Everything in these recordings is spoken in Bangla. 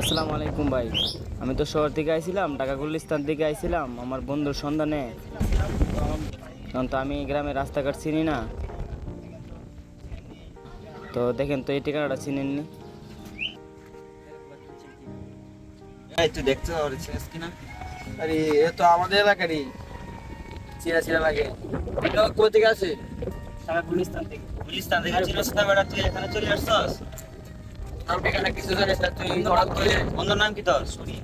আসসালামু আলাইকুম ভাই। আমি তো শহর থেকে আইছিলাম ঢাকা গুলিস্তান থেকে আইছিলাম আমার বন্ধুর সন্ধানে। তখন তো আমি গ্রামের রাস্তাঘাট চিনি না। তো দেখেন তো এই ঠিকানাটা চিনেননি এই দেখতে কিনা আরে এ তো আমাদের এলাকারই। চিরা চিরা লাগে। এটা কোথা থেকে আসে? ঢাকা গুলিস্তান থেকে। গুলিস্তান থেকে। চিরা চিরা বেড়া তুই এখানে চলে আসছস? আমি এখানে কিছু জানিস না তুই হঠাৎ করে অন্য নাম কি তোর? সরি।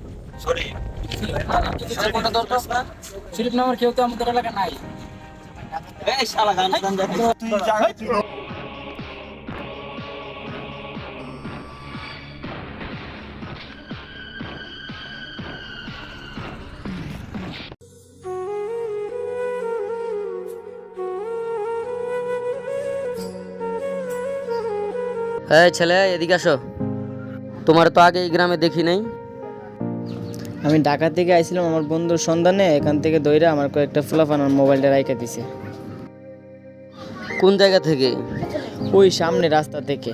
সরি। শরীফ নামের কেউ তো আমাদের এলাকা নাই। এই শালা গান গান দেখ তুই যা এই ছেলে এদিকে আসো। তোমার তো আগে এই গ্রামে দেখি নাই। আমি ঢাকা থেকে আইছিলাম আমার বন্ধুর সন্ধানে এখান থেকে দইরা আমার কয়েকটা ফুলাফান আমার মোবাইলটা রাইখা দিছে। কোন জায়গা থেকে? ওই সামনে রাস্তা থেকে।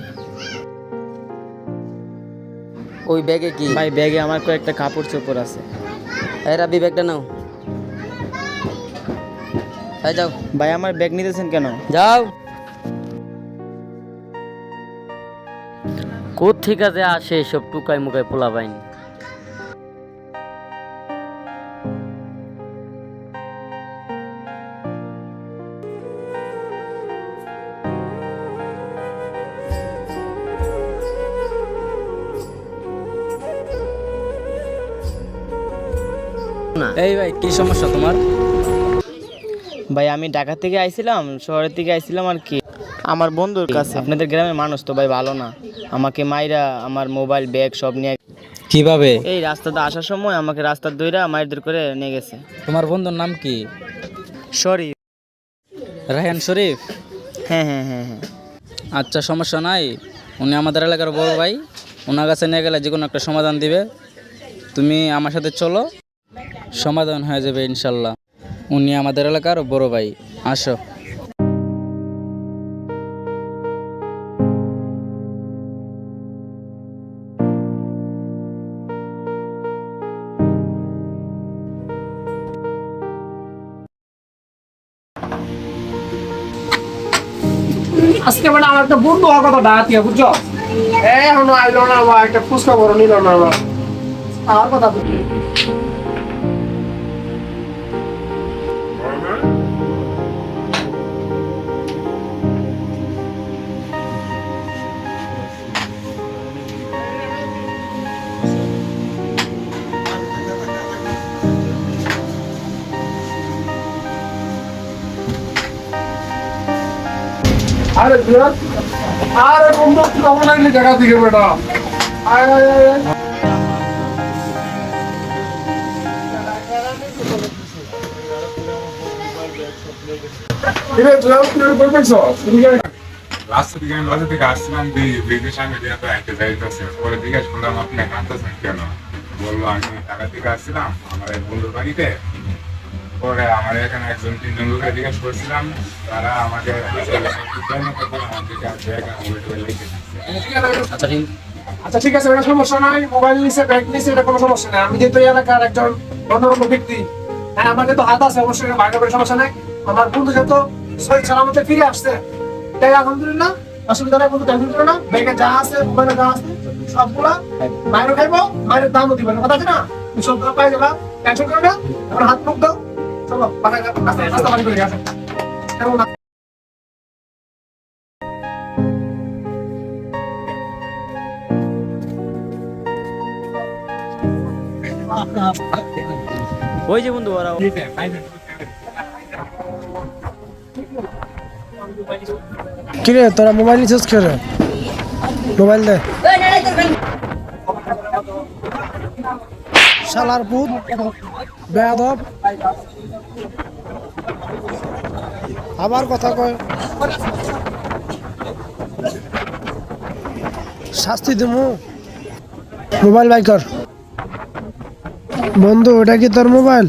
ওই ব্যাগে কি? ভাই ব্যাগে আমার কয়েকটা কাপড় চোপড় আছে। এই রাবি ব্যাগটা নাও। এই যাও। ভাই আমার ব্যাগ নিতেছেন কেন? যাও। কোথ থেকে যে আসে সব টুকাই মুকাই পোলা বাইন এই ভাই, কি সমস্যা তোমার? ভাই, আমি ঢাকা থেকে আইছিলাম, শহরের থেকে আইছিলাম আর কি। আমার বন্ধুর কাছে। আপনাদের গ্রামের মানুষ তো ভাই ভালো না। আমাকে মাইরা আমার মোবাইল ব্যাগ সব নিয়ে কীভাবে? এই রাস্তাতে আসার সময় আমাকে রাস্তার দইরা মায়ের দূর করে নিয়ে গেছে। তোমার বন্ধুর নাম কি? সরি রায়হান শরীফ? হ্যাঁ হ্যাঁ হ্যাঁ হ্যাঁ। আচ্ছা সমস্যা নাই। উনি আমাদের এলাকার বড় ভাই। ওনার কাছে নিয়ে গেলে যে কোনো একটা সমাধান দিবে। তুমি আমার সাথে চলো। সমাধান হয়ে যাবে ইনশাল্লাহ। উনি আমাদের এলাকার বড় ভাই। আসো। আজকে মানে আমার একটা বন্ধু হওয়ার কথা দিয়ে বুঝছ? এখনও আইলো না আমার একটা ফুচকা বড় নিল না আমার কথা বুঝলি আরে বিরাট। আরে বন্ধু কেমন লাগলি জায়গা থেকে, বেটা। আয় আয় আয় আমার কি করে পেয়েছস? তুমি কি- রাস্তা থেকে আমি বাসা থেকে আসছিলাম বি- ব্রিজের সামনে দিয়ে তো একটা যাইতেছে পরে জিজ্ঞাসা করলাম, আপনি কাঁদতেছেন কেন? বলল, আমি ঢাকা থেকে আসছিলাম আমার এক বন্ধুর বাড়িতে। পরে আমার এখানে একজন তিনজন লোকের জিজ্ঞাসা করছিলাম তারা আমাকে আচ্ছা ঠিক। আচ্ছা ঠিক আছে এটা সমস্যা নাই মোবাইল নিছে ব্যাগ নিছে এটা কোনো সমস্যা নাই। আমি যেহেতু এলাকার একজন অন্যরকম ব্যক্তি হ্যাঁ আমার যেহেতু হাত আছে অবশ্যই বাইরে করে সমস্যা নাই। আমার বন্ধু যেহেতু সহি সালামতে ফিরে আসছে তাই আলহামদুলিল্লাহ অসুবিধা নাই বন্ধু টেনশন করো না ব্যাগে যা আছে মোবাইলে যা আছে সবগুলা বাইরে খাইবো বাইরের দামও দিবেন কথা আছে না? তুমি সবগুলো পাই যাবা টেনশন করো না আমার হাত মুখ দাও ওই যে বন্ধু ওরা কিরে তোরা মোবাইল নিছিস কে রে? মোবাইল দে। শালার পুত বেয়াদব। আবার কথা কয়। শাস্তি দেবো মোবাইল বাইকার। বন্ধু ওটা কি তোর মোবাইল?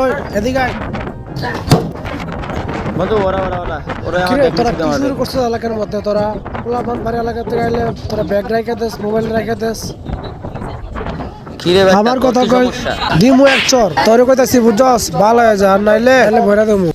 ওই এদিকে আয়। বন্ধু ওরা ওরা ওরা। ওরা কিরে, তোরা কি শুরু করছিস এলাকার মধ্যে তোরা পোলাপান বাড়ি এলাকা থেকে তোরা ব্যাগ রাখে দেস মোবাইল রাখে দেস কি আমার কথা কই? দিমু এক চর। তোর কথা বুঝছস? ভালো হয়ে যা নাইলে তাহলে দেবো